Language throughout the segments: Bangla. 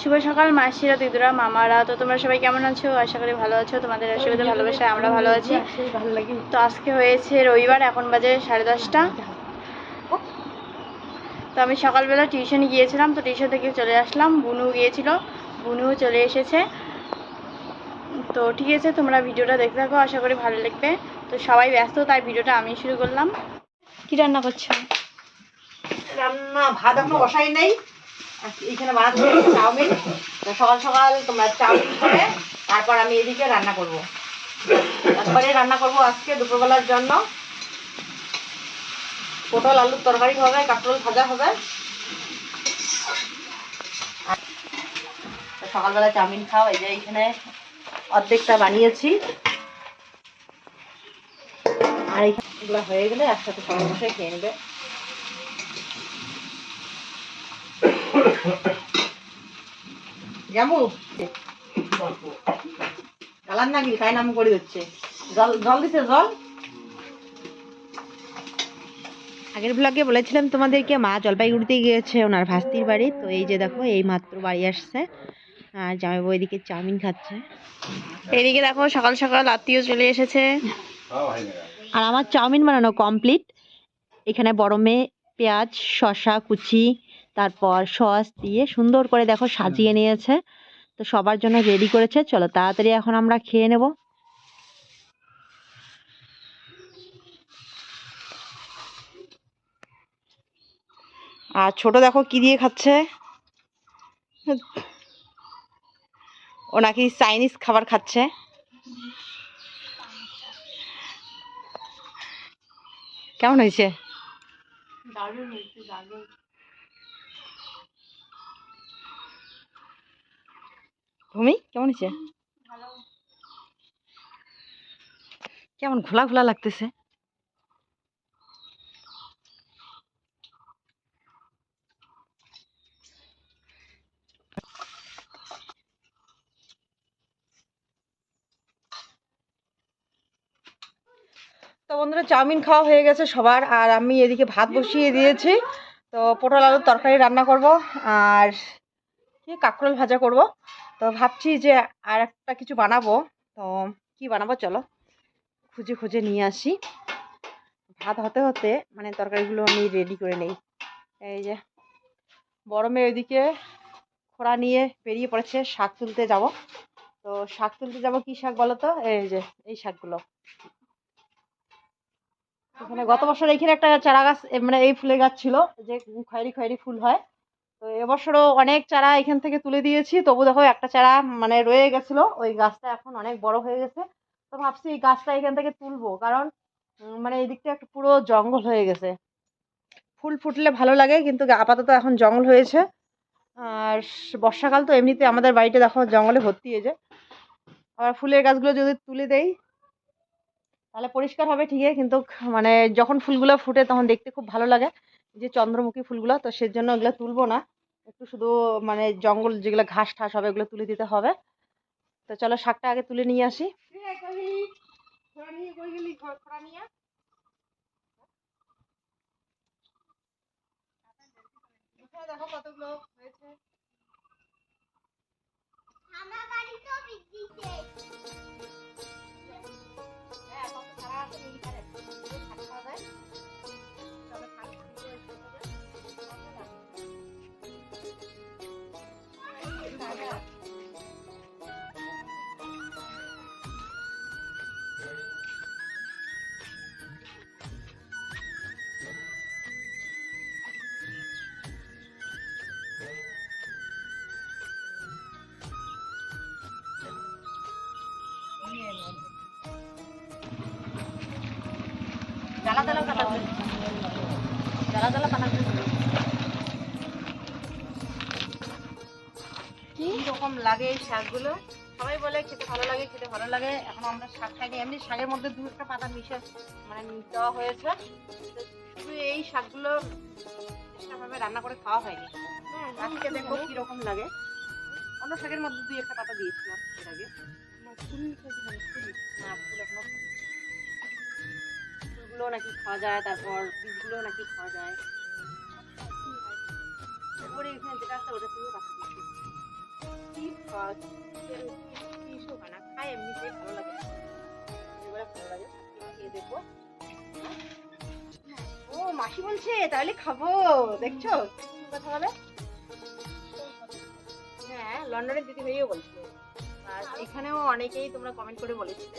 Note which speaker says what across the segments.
Speaker 1: শুভ সকাল, মাসিরা, দিদুরা, মামারা। তো তোমরা সবাই কেমন আছো? আশা করি ভালো আছো। তোমাদের আশীর্বাদে, ভালোবাসায় আমরা ভালো আছি। তো আজকে হয়েছে রবিবার, এখন বাজে সাড়ে দশটা। তো আমি সকালবেলা টিউশনে গিয়েছিলাম, তো টিউশন থেকে চলে আসলাম। বুনু গিয়েছিল। বুনুও চলে এসেছে। তো ঠিক আছে, তোমরা ভিডিওটা দেখতে থাকো, আশা করি ভালো লাগবে। তো সবাই ব্যস্ত, তাই ভিডিওটা আমি শুরু করলাম। কি রান্না করছ?
Speaker 2: রান্না, ভাত এখনও বসাই নেই। বানাচ্ছি চাউমিন। সকাল সকাল তোমরা চাউমিন করে তারপর আমি এদিকে রান্না করব। তারপরে রান্না করব আজকে দুপুরবেলার জন্য। পটল, আলুর তরকারি হবে, কাঁকরোল ভাজা হবে। সকালবেলা চাউমিন খাও, এই যে এইখানে অর্ধেকটা বানিয়েছি। আর এগুলো হয়ে গেলে একসাথে সবাই বসে খেয়ে নেবে। জামু কালার নাকি? তাই নাম করে দিচ্ছে। জল জল দিছে জল? আগের ব্লগে বলেছিলাম তোমাদেরকে মা জলপাইগুড়িতে গিয়েছে ওনার ভাস্তির বাড়ি। তো এই যে দেখো এই মাত্র বাড়ি আসছে। আর জামাইবাবু এদিকে চাউমিন খাচ্ছে।
Speaker 1: এদিকে দেখো সকাল সকাল আত্মীয় চলে এসেছে।
Speaker 2: আর আমার চাউমিন বানানো কমপ্লিট এখানে বড় মেয়ে পেঁয়াজ শসা কুচি তারপর সস দিয়ে সুন্দর করে দেখো সাজিয়ে নিয়েছে। তো সবার জন্য রেডি করেছে। চলো তাড়াতাড়ি এখন আমরা খেয়ে নেব। আর ছোট দেখো কি দিয়ে খাচ্ছে? ও নাকি চাইনিজ খাবার খাচ্ছে। কেমন হয়েছে? ভূমি, কেমন হয়েছে? কেমন ঘোলা ঘোলা লাগতেছে? তো বন্ধুরা, চাউমিন খাওয়া হয়ে গেছে সবার, আর আমি এদিকে ভাত বসিয়ে দিয়েছি। তো পটল আলুর তরকারি রান্না করব, আর কি কাঁকরোল ভাজা করব। তো ভাবছি যে আর একটা কিছু বানাবো। তো কি বানাবো চলো। খুঁজে খুঁজে নিয়ে আসি। ভাত হতে হতে মানে তরকারিগুলো আমি রেডি করে নেই। এই যে বড় মেয়ে ওইদিকে খোড়া নিয়ে বেরিয়ে পড়েছে, শাক তুলতে যাব। তো শাক তুলতে যাব কি শাক বলো তো? এই যে, এই শাকগুলো। এখানে গত বছর এইখানে একটা চারা গাছ মানে এই ফুলের গাছ ছিল, যে খয়েরি খয়েরি ফুল হয়। তো এবছরও অনেক চারা এখান থেকে তুলে দিয়েছি। তবু দেখো একটা চারা মানে রয়ে গেছিল, ওই গাছটা এখন অনেক বড় হয়ে গেছে। তো ভাবছি এই গাছটা এখান থেকে তুলবো, কারণ মানে এই দিকটা একটু পুরো জঙ্গল হয়ে গেছে। ফুল ফুটলে ভালো লাগে, কিন্তু আপাতত এখন জঙ্গল হয়েছে। আর বর্ষাকাল তো এমনিতে আমাদের বাড়িতে দেখো জঙ্গলে ভর্তি হয়েছে আবার ফুলের গাছগুলো যদি তুলে দেই, তাহলে পরিষ্কার হবে ঠিকই, কিন্তু মানে যখন ফুলগুলো ফুটে তখন দেখতে খুব ভালো লাগে। যে চন্দ্রমুখী ফুলগুলো, তো সেজন্য ওগুলো তুলবো না। একটু শুধু মানে জঙ্গল যেগুলো ঘাস ঠাস হবে, ওগুলো তুলে দিতে হবে। তো চলো শাকটা আগে তুলে নিয়ে আসি। দেখো কতগুলো হয়েছে হ্যাঁ। জ্বালা জ্বালা কাটা জ্বালা জ্বালা কাটা কি? রকম লাগে এই শাকগুলো? সবাই বলে খেতে ভালো লাগে খেতে ভালো লাগে। এখন আমরা শাক খাইনি। এমনি শাকের মধ্যে দু একটা পাতা মিশে মানে দেওয়া হয়েছে। শুধু এই শাকগুলো ভাবে রান্না করে খাওয়া হয়নি। হ্যাঁ আজকে দেখো কীরকম লাগে। অন্য শাকের মধ্যে দুই একটা পাতা দিয়েছিলাম এর আগে। না ফুল না ফুল এখনও ফুলগুলো নাকি খাওয়া যায়, তারপর বীজগুলো নাকি খাওয়া যায়। তারপরে এখানে যেটা আছে, ওটা থেকে পাতা দিচ্ছি খায় এমনিতে, ভালো লাগে এবারে ভালো ও, মাসি বলছে, তাহলে খাব, দেখছ? কথা বলে? হ্যাঁ লন্ডনের দিদি ভাইও বলছিল। আর এখানেও অনেকেই তোমরা কমেন্ট করে বলেছিলে।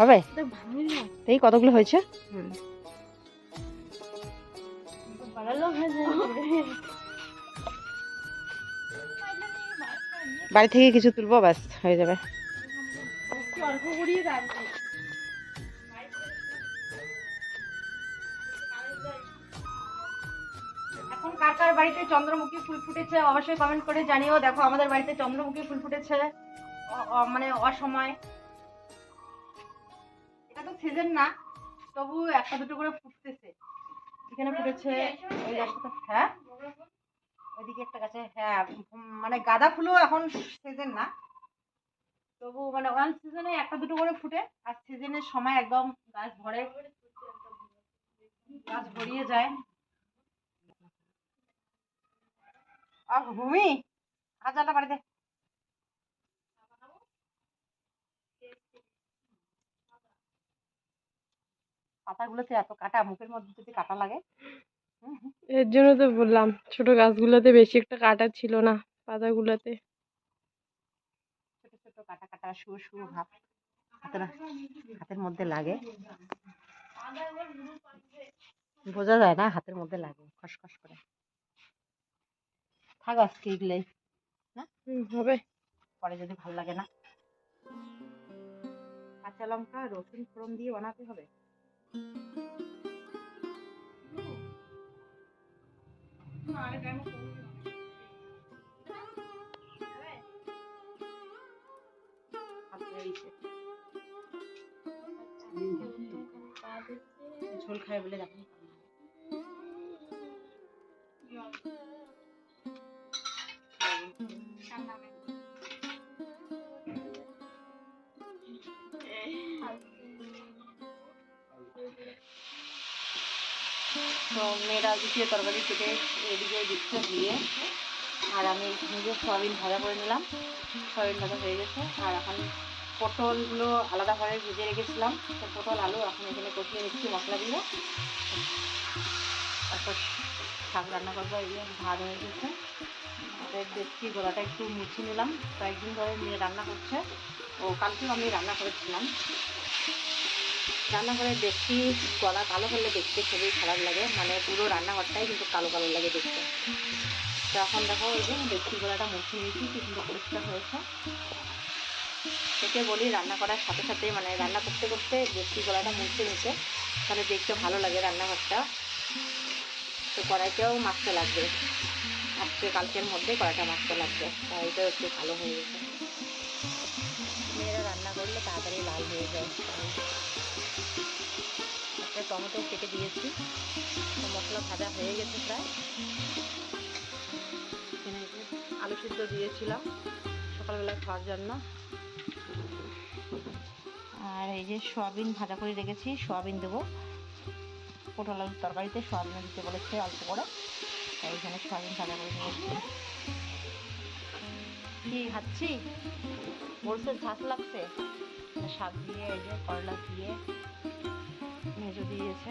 Speaker 2: হবে? এই কতগুলো হয়েছে।
Speaker 1: বড়
Speaker 2: থেকে কিছু তুলবো ব্যাস হয়ে যাবে। এখন কার কার বাড়িতে চন্দ্রমুখী ফুল ফুটেছে অবশ্যই কমেন্ট করে জানিও। দেখো আমাদের বাড়িতে চন্দ্রমুখী ফুল ফুটেছে। মানে অসময়। সিজন না, তবু একটা দুটো করে ফুটতেছে। এখানে ফুটেছে গাছটা হ্যাঁ? ওইদিকে একটা গাছে হ্যাঁ মানে গাঁদা ফুলও এখন সিজন না। তবু মানে ওয়ান সিজনে একটা দুটো করে ফুটে, আর সিজনের সময় একদম গাছ ভরে, গাছ ভরিয়ে যায়। আর ভূমি আর জানলা বাড়িতে। পাতাগুলোতে এত কাটা মুখের মধ্যে যদি কাটা লাগে।
Speaker 3: এর জন্য তো বললাম ছোট গাছগুলোতে বেশি একটা কাটা ছিল না পাতাগুলোতে।
Speaker 2: ছোট ছোট কাটা কাটা শুয়ো শুয়ো ভাব হাতের মধ্যে লাগে। বোঝা যায় না হাতের মধ্যে লাগে খসখস করে। থাক আজকে এগুলোই
Speaker 3: হুম, হবে।
Speaker 2: পরে যদি ভালো লাগে না। কাঁচা লঙ্কা রসুন ফোড়ন দিয়ে বানাতে হবে। ঝোল খায় বলে দেখেন দ্বিতীয় তরকারি কেটে এদিকে দিচ্ছে দিয়ে, আর আমি নিজে সয়াবিন ভাজা করে নিলাম। সয়াবিন ভাজা হয়ে গেছে। আর এখন পটলগুলো আলাদা করে ভেজে রেখেছিলাম। তো পটল, আলু এখন এখানে কষিয়ে নিচ্ছি মশলা দিয়ে তারপর শাক রান্না করব। যে ভাত হয়ে গেছে। দেখছি গলাটা একটু মুছে নিলাম। কয়েকদিন ধরে মেয়ে রান্না করছে। ও, কালকেও আমি রান্না করেছিলাম। রান্না করে দেখছি গলা কালো হলে দেখতে খুবই খারাপ লাগে। মানে পুরো রান্নাঘরটাই কিন্তু কালো কালো লাগে দেখতে। তো এখন দেখো ওই যে দেখছি গলাটা মুছে নিয়েছি, কি সুন্দর পরিষ্কার হয়েছে। সেটা বলি রান্না করার সাথে সাথে মানে রান্না করতে করতে দেখছি গলাটা মুছে নিতে, তাহলে দেখতে ভালো লাগে রান্নাঘরটা। তো কড়াইটাও মাখতে লাগবে। আজকে, কালকের মধ্যে কড়াইটা মাখতে লাগবে। কড়াইটাও একটু ভালো হয়ে গেছে। মেয়েরা রান্না করলে তাড়াতাড়ি লাল হয়ে যায়। টমেটো কেটে দিয়েছি। মশলা ভাজা হয়ে গেছে প্রায়। আলু সিদ্ধ দিয়েছিলাম সকালবেলা খাওয়ার জন্য। আর এই যে সয়াবিন ভাজা করে রেখেছি, সয়াবিন দেবো। পটল আলুর তরকারিতে সয়াবিন দিতে বলেছে অল্প করে। তাই এখানে সয়াবিন ভাজা করে রেখেছি। কি খাচ্ছি? বলছে ঝাঁস লাগছে। শাক দিয়ে, এই যে করলা দিয়ে। মেজো দিয়েছে।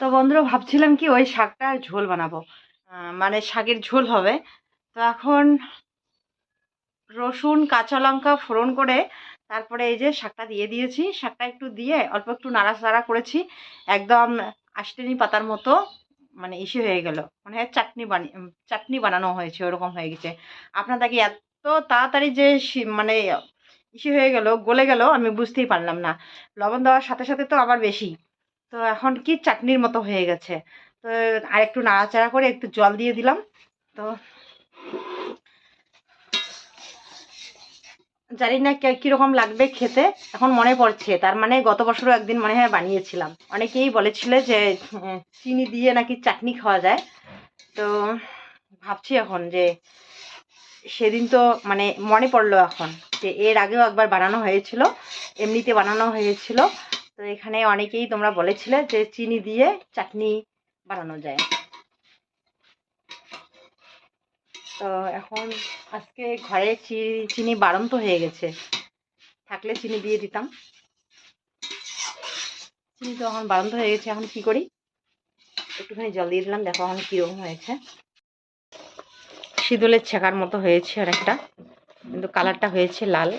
Speaker 2: তো বন্ধুরা ভাবছিলাম কি ওই শাকটা ঝোল বানাবো। মানে শাকের ঝোল হবে। তো এখন রসুন, কাঁচা লঙ্কা ফোড়ন করে তারপরে এই যে শাকটা দিয়ে দিয়েছি। শাকটা একটু দিয়ে অল্প একটু নাড়াচাড়া করেছি। একদম আষ্টেনি পাতার মতো মানে ইসে হয়ে গেল। মানে চাটনি বানিয়ে চাটনি বানানো হয়েছে, ওরকম হয়ে গেছে। আপনাদেরকে এত তাড়াতাড়ি যে মানে ইসে হয়ে গেল, গলে গেল, আমি বুঝতেই পারলাম না। লবণ দেওয়ার সাথে সাথে তো আবার বেশি। তো এখন কি চাটনির মতো হয়ে গেছে। তো আর একটু নাড়াচাড়া করে একটু জল দিয়ে দিলাম। তো জানি না কীরকম লাগবে খেতে, এখন মনে পড়ছে। তার মানে গত বছরও একদিন মনে হয় বানিয়েছিলাম। অনেকেই বলেছিল যে চিনি দিয়ে নাকি চাটনি খাওয়া যায়। তো ভাবছি এখন যে, সেদিন তো মানে মনে পড়ল এখন যে, এর আগেও একবার বানানো হয়েছিল। এমনিতে বানানো হয়েছিল। তো এখানে অনেকেই তোমরা বলেছিলে যে চিনি দিয়ে চাটনি বানানো যায়। তো এখন আজকে ঘরে চিনি বাড়ন্ত হয়ে গেছে। থাকলে চিনি দিয়ে দিতাম। চিনি তো এখন বাড়ন্ত হয়ে গেছে, এখন কি করি? একটুখানি জল দিয়ে দিলাম, দেখো এখন কীরকম হয়েছে। সিঁদুলের ছেঁকার মতো হয়েছে আর একটা, কিন্তু কালারটা হয়েছে লাল।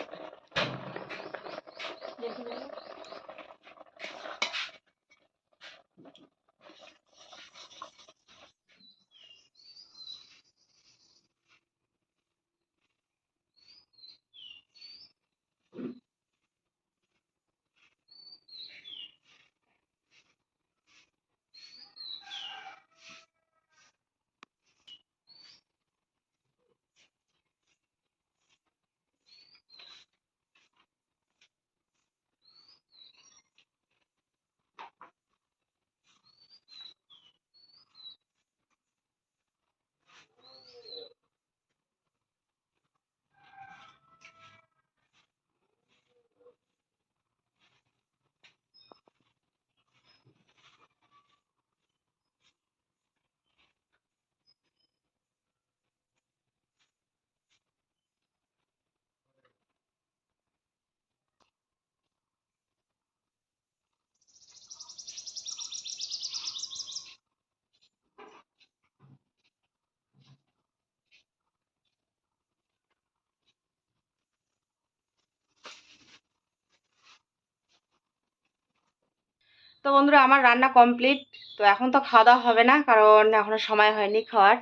Speaker 2: তো বন্ধুরা, আমার রান্না কমপ্লিট তো এখন তো খাওয়া দাওয়া হবে না, কারণ এখনও সময় হয়নি খাওয়ার।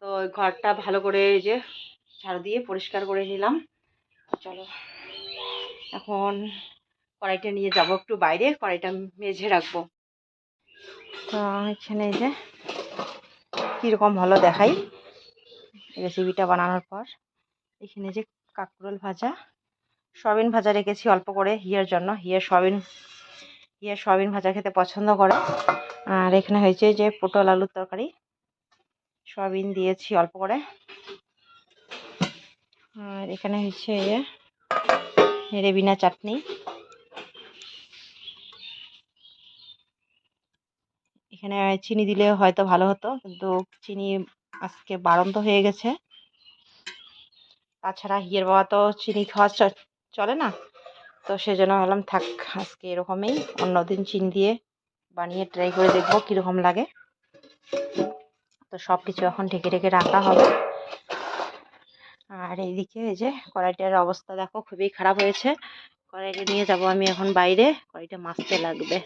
Speaker 2: তো ঘরটা ভালো করে এই যে ঝাড়ু দিয়ে পরিষ্কার করে নিলাম। চলো, এখন কড়াইটা নিয়ে যাব একটু বাইরে, কড়াইটা মেঝে রাখব। তো এখানে এই যে কীরকম হলো দেখাই রেসিপিটা বানানোর পর। এখানে যে কাকরোল ভাজা, সয়াবিন ভাজা রেখেছি অল্প করে, হিয়ার জন্য। হিয়ার সয়াবিন হিয়া সয়াবিন ভাজা খেতে পছন্দ করে। আর এখানে হয়েছে যে পটল আলুর তরকারি। সয়াবিন দিয়েছি অল্প করে। আর এখানে হচ্ছে এই যে রেবিনা চাটনি। এখানে চিনি দিলে হয়তো ভালো হতো, কিন্তু চিনি আজকে বাড়ন্ত হয়ে গেছে। তাছাড়া হিয়ের বাবা তো চিনি খাওয়া চলে না। তো সেজন্য ভাবলাম, থাক, আজকে এরকমই অন্যদিন চিন দিয়ে বানিয়ে ট্রাই করে দেখব কীরকম লাগে। তো সব কিছু এখন ঢেকে ঢেকে রাখা হবে। আর এইদিকে এই যে কড়াইটার অবস্থা দেখো খুবই খারাপ হয়েছে। কড়াইটা নিয়ে যাব আমি এখন বাইরে, কড়াইটা মাজতে লাগবে।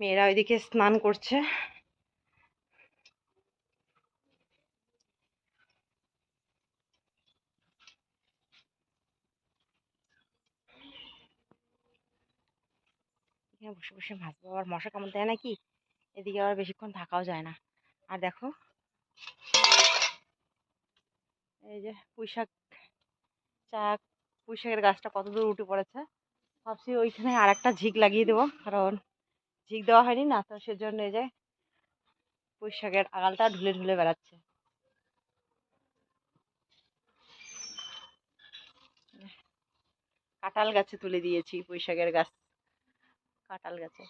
Speaker 2: মেয়েরা ওইদিকে স্নান করছে। এখানে বসে বসে ভাজবো। আবার মশা কামড় দেয় নাকি? এদিকে আবার বেশিক্ষণ থাকাও যায় না। আর দেখো। এই যে পুঁইশাক চা, পুঁই শাকের গাছটা কত দূর উঠে পড়েছে। ভাবছি ওইখানে আর একটা ঝিক লাগিয়ে দেবো, কারণ ঝিক দেওয়া হয়নি না, তো সেজন্য এই যে পুঁইশাকের আগালটা ঢুলে ঢুলে বেড়াচ্ছে। কাঁঠাল গাছে তুলে দিয়েছি পুঁইশাকের গাছ। কাঁঠাল গাছে।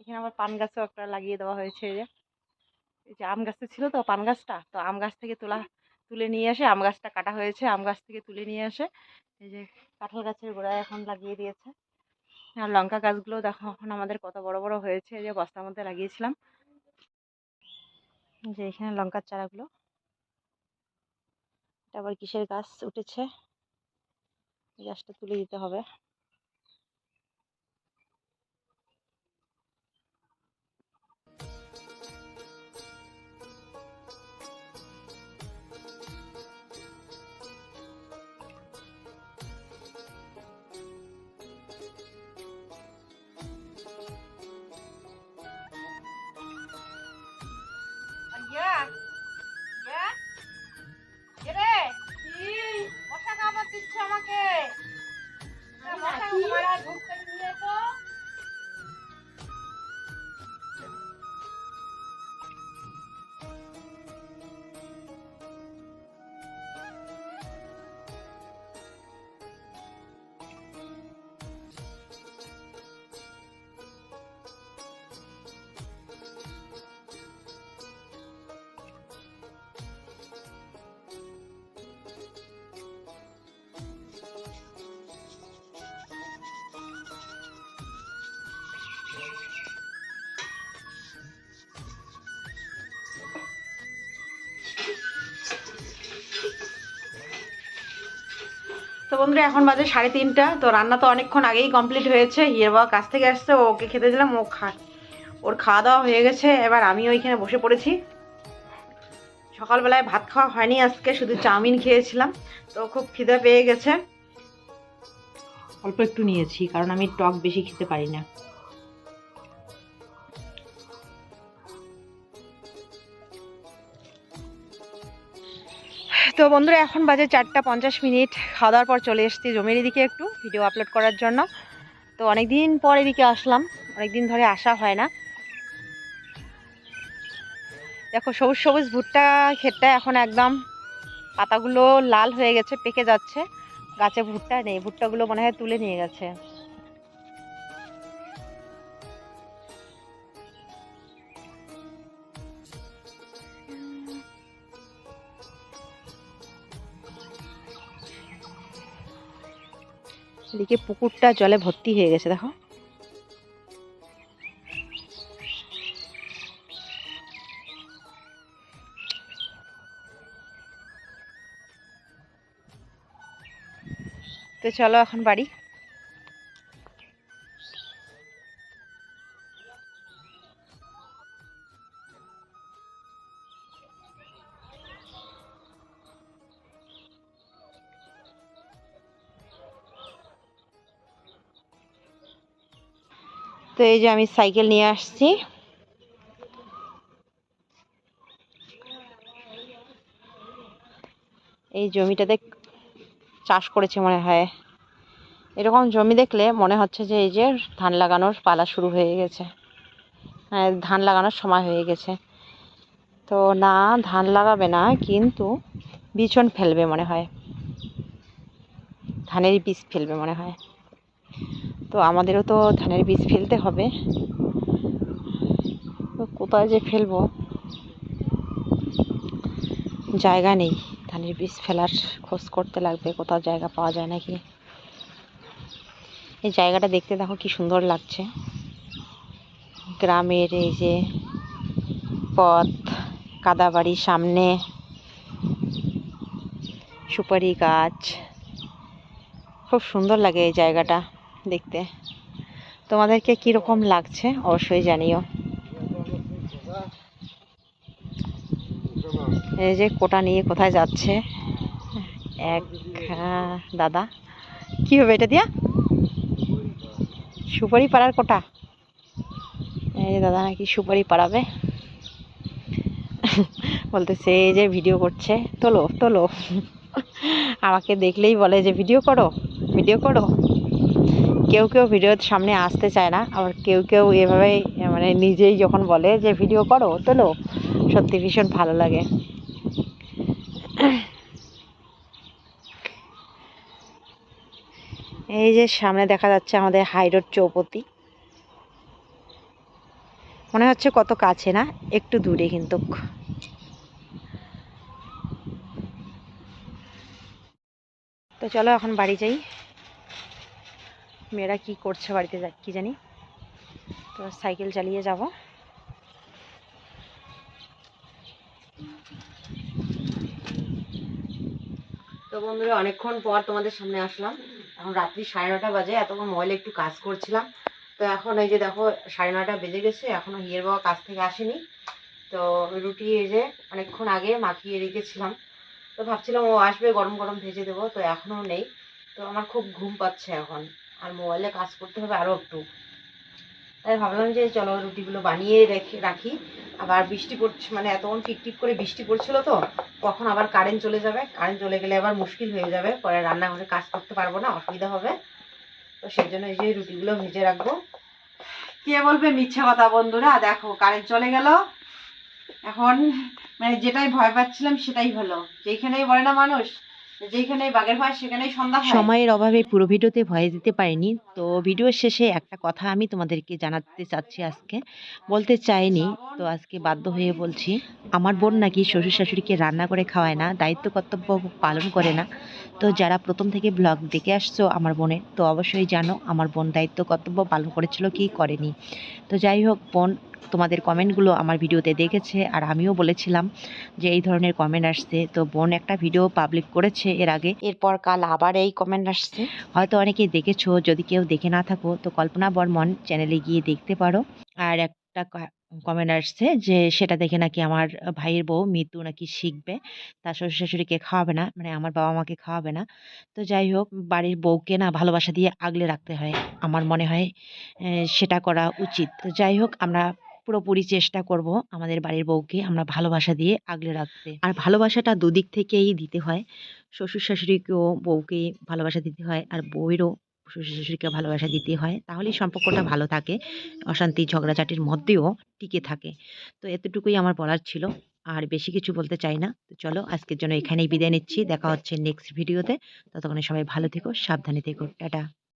Speaker 2: এখানে আবার পান গাছও একটা লাগিয়ে দেওয়া হয়েছে এই যে। এই যে আম গাছটা ছিল তো, পান গাছটা? তো আম গাছ থেকে তোলা, তুলে নিয়ে আসে আম গাছটা কাটা হয়েছে, আম গাছ থেকে তুলে নিয়ে আসে এই যে কাঁঠাল গাছের গোড়ায় এখন লাগিয়ে দিয়েছে। আর লঙ্কা গাছগুলো দেখো, এখন আমাদের কত বড় বড় হয়েছে যে বস্তার মধ্যে লাগিয়েছিলাম। যে এখানে লঙ্কার চারাগুলো। এটা আবার কিসের গাছ উঠেছে? গাছটা তুলে দিতে হবে। তো বন্ধুরা, এখন বাজে সাড়ে তিনটা। তো রান্না তো অনেকক্ষণ আগেই কমপ্লিট হয়েছে। হিয়ার বাবা কাছ থেকে আসছে ওকে খেতে দিলাম, ও খা, ওর খাওয়া দাওয়া হয়ে গেছে। এবার আমি ওইখানে বসে পড়েছি। সকালবেলায় ভাত খাওয়া হয়নি আজকে, শুধু চাউমিন খেয়েছিলাম। তো খুব খিদে পেয়ে গেছে। অল্প একটু নিয়েছি, কারণ আমি টক বেশি খেতে পারি না। তো বন্ধুরা, এখন বাজে চারটা পঞ্চাশ মিনিট। খাওয়া দাওয়ার পর চলে এসেছি জমির এদিকে একটু ভিডিও আপলোড করার জন্য। তো অনেক দিন পর এদিকে আসলাম অনেক দিন ধরে আসা হয় না। দেখো, সবুজ সবুজ ভুট্টা ক্ষেতটা এখন একদম পাতাগুলো লাল হয়ে গেছে, পেকে যাচ্ছে। গাছে ভুট্টা নেই, ভুট্টাগুলো মনে হয় তুলে নিয়ে গেছে। এদিকে পুকুরটা জলে ভর্তি হয়ে গেছে দেখো। তো চলো এখন বাড়ি। এই যে আমি সাইকেল নিয়ে আসছি। এই জমিটাতে চাষ করেছে মনে হয়। এরকম জমি দেখলে মনে হচ্ছে যে এই যে ধান লাগানোর পালা শুরু হয়ে গেছে। হ্যাঁ ধান লাগানোর সময় হয়ে গেছে। তো না, ধান লাগাবে না, কিন্তু বিচন ফেলবে মনে হয়। ধানের বীজ ফেলবে মনে হয়। তো আমাদেরও তো ধানের বীজ ফেলতে হবে। তো কোথায় যে ফেলব? জায়গা নেই। ধানের বীজ ফেলার খোঁজ করতে লাগবে, কোথাও জায়গা পাওয়া যায় নাকি? এই জায়গাটা দেখতে দেখো কি সুন্দর লাগছে। গ্রামের এই যে পথ কাদা বাড়ির সামনে, সুপারি গাছ, খুব সুন্দর লাগে এই জায়গাটা। দেখতে। তোমাদেরকে কীরকম লাগছে অবশ্যই জানিও। এই যে কোটা নিয়ে কোথায় যাচ্ছে? এক দাদা। কি হবে এটা দিয়া? সুপারি পাড়ার কোটা? এই যে দাদা নাকি সুপারি পাড়াবে বলতেছে, এই যে ভিডিও করছে। তোলো তোলো। আমাকে দেখলেই বলে যে, ভিডিও করো ভিডিও করো। কেউ কেউ ভিডিওর সামনে আসতে চায় না। আবার কেউ কেউ এভাবে মানে নিজেই যখন বলে যে ভিডিও করো, তোলো। সত্যি ভীষণ ভালো লাগে। এই যে সামনে দেখা যাচ্ছে আমাদের হাইরোড চৌপতি। মনে হচ্ছে কত কাছে না, একটু দূরে কিন্তু। তো চলো এখন বাড়ি যাই। মেয়েরা কি করছে বাড়িতে কি জানি। তো সাইকেল চালিয়ে যাব। তো বন্ধুরা, অনেকক্ষণ পর তোমাদের সামনে আসলাম। এখন রাত্রি সাড়ে নটা বাজে, এতক্ষণ মোবাইলে একটু কাজ করছিলাম। তো এখন এই যে দেখো, সাড়ে নটা বেজে গেছে, এখনও হিয়ের বাবা কাজ থেকে আসেনি। তো রুটি এই যে অনেকক্ষণ আগে মাখিয়ে রেখেছিলাম। তো ভাবছিলাম ও আসবে, গরম গরম ভেজে দেবো, তো এখনও নেই। তো আমার খুব ঘুম পাচ্ছে এখন। আর মোবাইলে কাজ করতে হবে আরও একটু। তাই ভাবলাম যে চলো রুটিগুলো বানিয়ে রেখে রাখি। আবার বৃষ্টি পড়ছে মানে এতক্ষণ টিপ টিপ করে বৃষ্টি পড়ছিল তো, কখন আবার কারেন্ট চলে যাবে। কারেন্ট চলে গেলে আবার মুশকিল হয়ে যাবে, পরে রান্নাঘরে কাজ করতে পারব না, অসুবিধা হবে। তো সেই জন্য এই যে রুটিগুলো ভেজে রাখব। কে বলবে মিথ্যা কথা বন্ধুরা? দেখো কারেন্ট চলে গেল। এখন মানে যেটাই ভয় পাচ্ছিলাম সেটাই হলো। যেখানেই বলে না মানুষ হয়
Speaker 4: সময়ের অভাবে পুরো ভিডিওতে ভয়ে দিতে পারিনি। তো ভিডিওর শেষে একটা কথা আমি তোমাদেরকে জানাতে চাচ্ছি আজকে। বলতে চাইনি, তো আজকে বাধ্য হয়ে বলছি, আমার বোন নাকি শ্বশুর শাশুড়িকে রান্না করে খাওয়ায় না, দায়িত্ব কর্তব্য পালন করে না। তো যারা প্রথম থেকে ব্লগ দেখে আসছো আমার বোনের, তো অবশ্যই জানো আমার বোন দায়িত্ব কর্তব্য পালন করেছিল কি করেনি। তো যাই হোক বোন, তোমাদের কমেন্টগুলো আমার ভিডিওতে দেখেছে আর আমিও বলেছিলাম যে এই ধরনের কমেন্ট আসছে। তো বোন একটা ভিডিও পাবলিক করেছে এর আগে। এরপর কাল আবার এই কমেন্ট আসছে। হয়তো অনেকেই দেখেছ, যদি কেউ দেখে না থাকো, তো কল্পনা বর্মন চ্যানেলে গিয়ে দেখতে পারো। আর একটা কমেন্ট আসছে যে, সেটা দেখে নাকি আমার ভাইয়ের বউ মৃত্যু নাকি শিখবে। তার শ্বশুর শাশুড়িকে খাওয়াবে না মানে আমার বাবা মাকে খাওয়াবে না। তো যাই হোক, বাড়ির বউকে না ভালোবাসা দিয়ে আগলে রাখতে হয়। আমার মনে হয় সেটা করা উচিত। তো যাই হোক, আমরা পুরোপুরি চেষ্টা করব আমাদের বাড়ির বউকে আমরা ভালোবাসা দিয়ে আগলে রাখতে। আর ভালোবাসাটা দুদিক থেকেই দিতে হয়। শ্বশুর শাশুড়িকেও বউকে ভালোবাসা দিতে হয়, আর বউয়েরও শ্বশুর শাশুড়িকে ভালোবাসা দিতে হয়, তাহলেই সম্পর্কটা ভালো থাকে, অশান্তি, ঝগড়াঝাটির মধ্যেও টিকে থাকে। তো এতটুকুই আমার বলার ছিল, আর বেশি কিছু বলতে চাই না। তো চলো, আজকের জন্য এখানেই বিদায় নিচ্ছি, দেখা হচ্ছে নেক্সট ভিডিওতে ততক্ষণে সবাই ভালো থেকো, সাবধানে থেকো, টাটা।